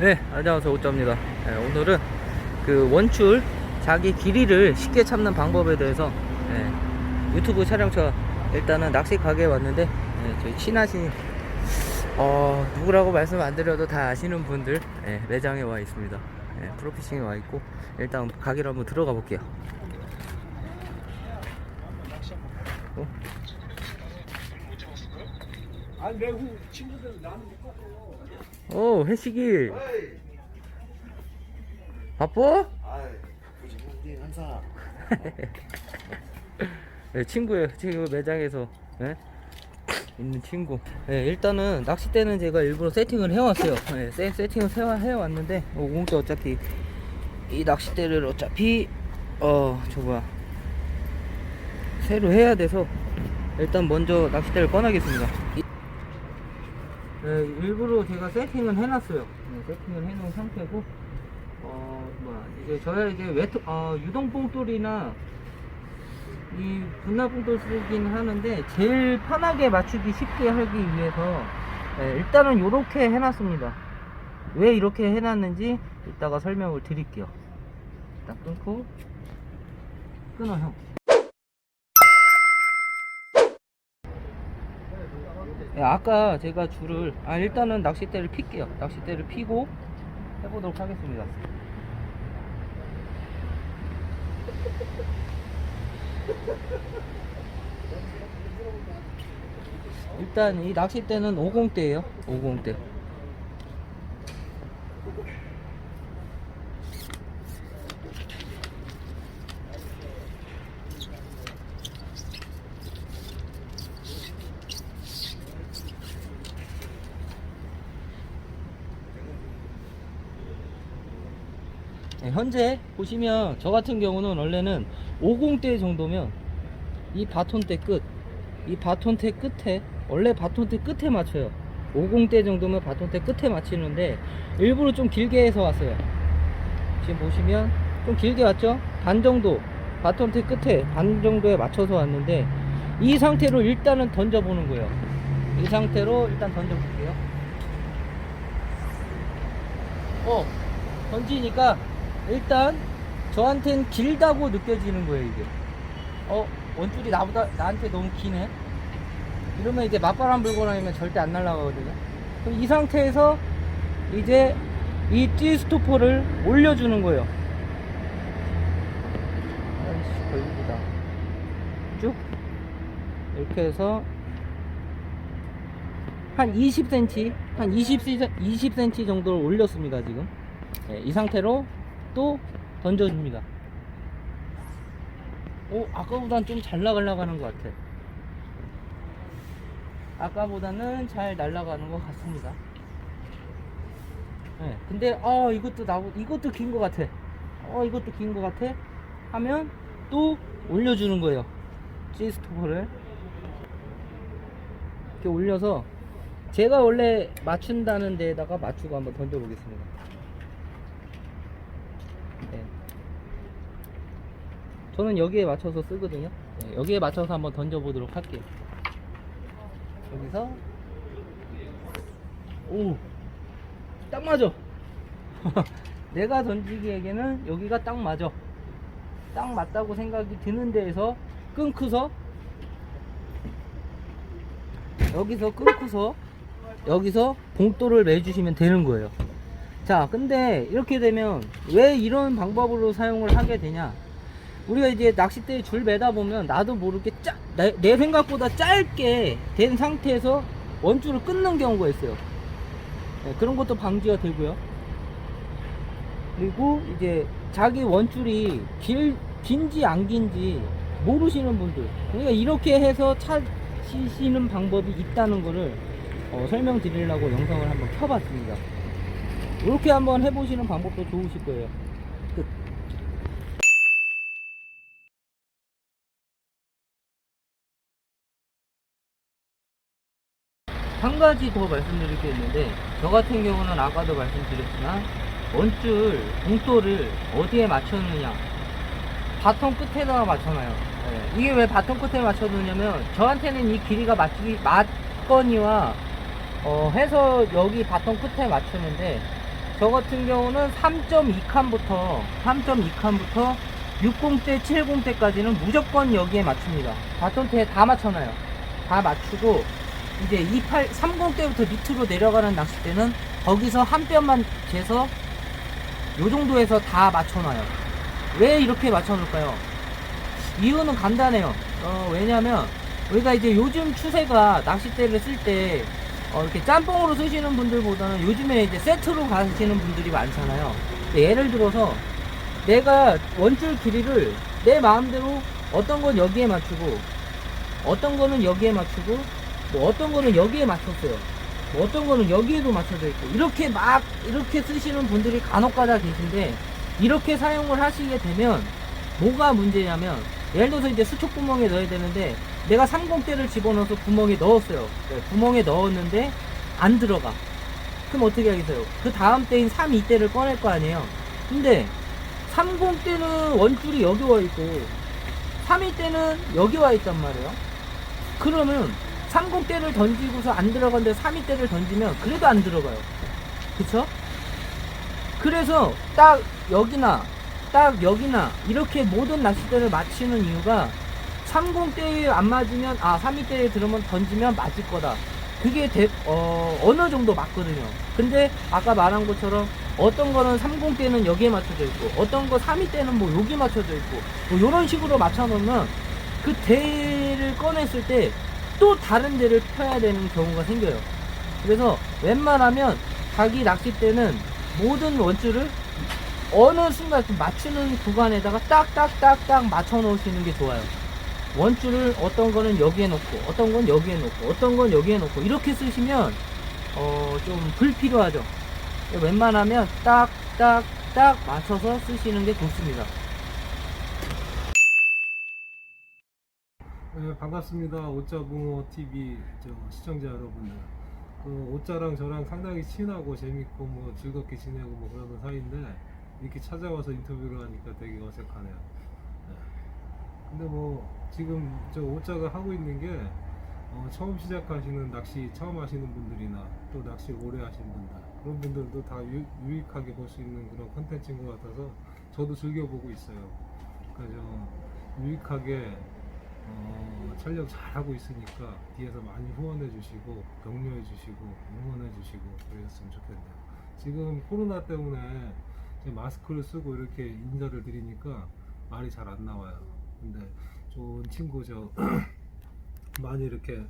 네, 안녕하세요. 오짜입니다. 네, 오늘은 그 원줄 자기 길이를 쉽게 참는 방법에 대해서 네, 유튜브 촬영차 일단은 낚시 가게에 왔는데 네, 저희 친하신 어, 누구라고 말씀 안 드려도 다 아시는 분들 네, 매장에 와 있습니다. 네, 프로피싱에 와 있고 일단 가게로 한번 들어가 볼게요. 어? 아니 내후 친구들 나는 오, 해시기 바빠? 아이 굳이 우리 네, 친구예요. 지금 매장에서 네? 있는 친구. 네, 일단은 낚싯대는 제가 일부러 세팅을 해왔어요. 네, 세, 세팅을 세워 해왔는데 어, 오공대 어차피 이 낚싯대를 어차피 어 저거야 새로 해야 돼서 일단 먼저 낚싯대를 꺼내겠습니다. 이- 네, 일부러 제가 세팅을 해놨어요. 네, 세팅을 해놓은 상태고 어 뭐야 이제 이제 외투 어 유동 뽕돌이나 이 분나뽕돌 쓰긴 하는데 제일 편하게 맞추기 쉽게 하기 위해서 네, 일단은 이렇게 해놨습니다. 왜 이렇게 해놨는지 이따가 설명을 드릴게요. 일단 끊고 끊어 형. 아까 제가 줄을 아 일단은 낚싯대를 필게요. 낚싯대를 피고 해보도록 하겠습니다. 일단 이 낚싯대는 50대예요. 50대. 네, 현재 보시면 저 같은 경우는 원래는 50대 정도면 이 바톤대 끝, 이 바톤대 끝에 원래 바톤대 끝에 맞춰요. 50대 정도면 바톤대 끝에 맞추는데 일부러 좀 길게 해서 왔어요. 지금 보시면 좀 길게 왔죠? 반 정도 바톤대 끝에 반 정도에 맞춰서 왔는데 이 상태로 일단은 던져보는 거예요. 이 상태로 일단 던져볼게요. 어, 던지니까 일단 저한텐 길다고 느껴지는 거예요 이게. 어 원줄이 나보다 나한테 너무 기네. 이러면 이제 맞바람 불고 나면 절대 안 날아가거든요. 그럼 이 상태에서 이제 이 띠 스토퍼를 올려주는 거예요. 아이씨 걸리다. 쭉 이렇게 해서 한 20cm, 한 20cm, 20cm 정도를 올렸습니다 지금. 네, 이 상태로 또 던져줍니다. 오, 아까보단 좀 잘 나가려가는 것 같아. 아까보다는 잘 날아가는 것 같습니다. 네, 근데 아 이것도 나 이것도 긴 것 같아. 어 이것도 긴 것 같아. 하면 또 올려주는 거예요. G스토퍼를 이렇게 올려서 제가 원래 맞춘다는 데에다가 맞추고 한번 던져보겠습니다. 네. 저는 여기에 맞춰서 쓰거든요. 네, 여기에 맞춰서 한번 던져보도록 할게요. 여기서 오, 딱 맞아. 내가 던지기에게는 여기가 딱 맞아. 딱 맞다고 생각이 드는 데에서 끊고서 여기서 끊고서 여기서 봉돌을 매주시면 되는 거예요. 자, 근데 이렇게 되면 왜 이런 방법으로 사용을 하게 되냐? 우리가 이제 낚싯대에 줄 매다 보면 나도 모르게 짜, 내, 내 생각보다 짧게 된 상태에서 원줄을 끊는 경우가 있어요. 네, 그런 것도 방지가 되고요. 그리고 이제 자기 원줄이 길, 긴지 안 긴지 모르시는 분들. 그러니까 이렇게 해서 찾으시는 방법이 있다는 거를 어, 설명드리려고 영상을 한번 켜봤습니다. 이렇게 한번 해보시는 방법도 좋으실 거예요. 끝. 한 가지 더 말씀드릴 게 있는데 저 같은 경우는 아까도 말씀드렸지만 원줄 봉돌을 어디에 맞춰느냐 바통 끝에다가 맞춰놔요 예, 이게 왜 바통 끝에 맞춰두냐면 저한테는 이 길이가 맞추기 맞거니와 어, 해서 여기 바통 끝에 맞추는데 저 같은 경우는 3.2칸부터 3.2칸부터 60대, 70대까지는 무조건 여기에 맞춥니다. 바톤트에 다 맞춰놔요. 다 맞추고 이제 28, 30대부터 밑으로 내려가는 낚싯대는 거기서 한 뼘만 재서 요 정도에서 다 맞춰놔요. 왜 이렇게 맞춰놓을까요? 이유는 간단해요. 어, 왜냐면 우리가 이제 요즘 추세가 낚싯대를 쓸때 어, 이렇게 짬뽕으로 쓰시는 분들보다는 요즘에 이제 세트로 가시는 분들이 많잖아요. 예를 들어서 내가 원줄 길이를 내 마음대로 어떤 건 여기에 맞추고 어떤 거는 여기에 맞추고 뭐 어떤 거는 여기에 맞췄어요. 뭐 어떤 거는 여기에도 맞춰져 있고 이렇게 막 이렇게 쓰시는 분들이 간혹가다 계신데 이렇게 사용을 하시게 되면 뭐가 문제냐면 예를 들어서 이제 수축 구멍에 넣어야 되는데 내가 30대를 집어넣어서 구멍에 넣었어요. 네, 구멍에 넣었는데 안 들어가. 그럼 어떻게 하겠어요? 그 다음 때인 32대를 꺼낼 거 아니에요. 근데 30대는 원줄이 여기 와 있고 32대는 여기 와 있단 말이에요. 그러면 30대를 던지고서 안 들어간데 32대를 던지면 그래도 안 들어가요. 그쵸? 그래서 딱 여기나 딱 여기나 이렇게 모든 낚싯대를 맞추는 이유가 30대에 안 맞으면 아 32대에 들으면 던지면 맞을 거다. 그게 대, 어, 어느 정도 맞거든요. 근데 아까 말한 것처럼 어떤 거는 30대는 여기에 맞춰져 있고 어떤 거 32대는 뭐 여기 맞춰져 있고 뭐 이런 식으로 맞춰 놓으면 그 대를 꺼냈을 때 또 다른 대를 펴야 되는 경우가 생겨요. 그래서 웬만하면 자기 낚싯대는 모든 원줄을 어느 순간 그 맞추는 구간에다가 딱딱딱딱 맞춰 놓으시는 게 좋아요. 원줄을 어떤 거는 여기에 놓고 어떤 건 여기에 놓고 어떤 건 여기에 놓고 이렇게 쓰시면 어 좀 불필요하죠. 웬만하면 딱딱딱 맞춰서 쓰시는 게 좋습니다. 네, 반갑습니다. 오짜붕어 TV 저 시청자 여러분들. 그 오짜랑 저랑 상당히 친하고 재밌고 뭐 즐겁게 지내고 뭐 그러는 사이인데 이렇게 찾아와서 인터뷰를 하니까 되게 어색하네요. 네. 근데 뭐 지금 저 오짜가 하고 있는 게 어, 처음 시작하시는 낚시 처음 하시는 분들이나 또 낚시 오래 하신 분들 그런 분들도 다 유, 유익하게 볼 수 있는 그런 컨텐츠인 것 같아서 저도 즐겨보고 있어요. 그래서 유익하게 어, 촬영 잘하고 있으니까 뒤에서 많이 후원해 주시고 격려해 주시고 응원해 주시고 그랬으면 좋겠네요. 지금 코로나 때문에 마스크를 쓰고 이렇게 인사를 드리니까 말이 잘 안 나와요. 근데 좋은 친구 저 많이 이렇게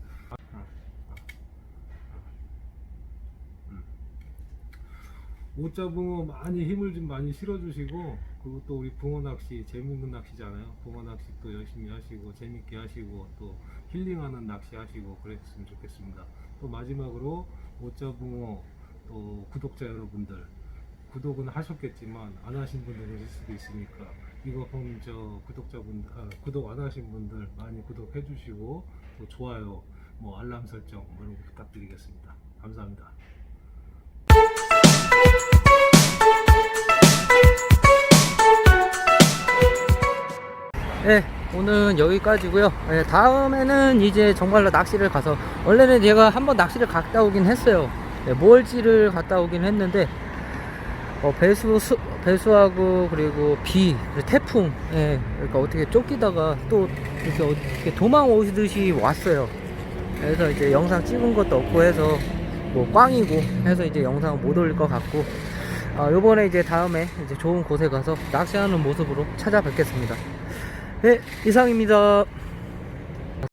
오자 붕어 많이 힘을 좀 많이 실어주시고 그리고 또 우리 붕어 낚시 재밌는 낚시잖아요. 붕어 낚시 또 열심히 하시고 재밌게 하시고 또 힐링하는 낚시 하시고 그랬으면 좋겠습니다. 또 마지막으로 오자 붕어 또 구독자 여러분들 구독은 하셨겠지만 안 하신 분들 계실 수도 있으니까 이거 보면 저 구독자분들 아, 구독 안 하신 분들 많이 구독해 주시고 또 좋아요 뭐 알람 설정 뭐 이런 거 부탁드리겠습니다 감사합니다 네, 오늘은 여기까지고요. 네, 다음에는 이제 정말로 낚시를 가서 원래는 제가 한번 낚시를 갔다 오긴 했어요. 네, 모을지를 갔다 오긴 했는데 어, 배수 수, 배수하고 그리고 비 그리고 태풍 예, 그러니까 어떻게 쫓기다가 또 이렇게 어떻게 도망 오시듯이 왔어요. 그래서 이제 영상 찍은 것도 없고 해서 뭐 꽝이고 해서 이제 영상 못 올릴 것 같고 아, 요번에 이제 다음에 이제 좋은 곳에 가서 낚시하는 모습으로 찾아뵙겠습니다. 네, 이상입니다.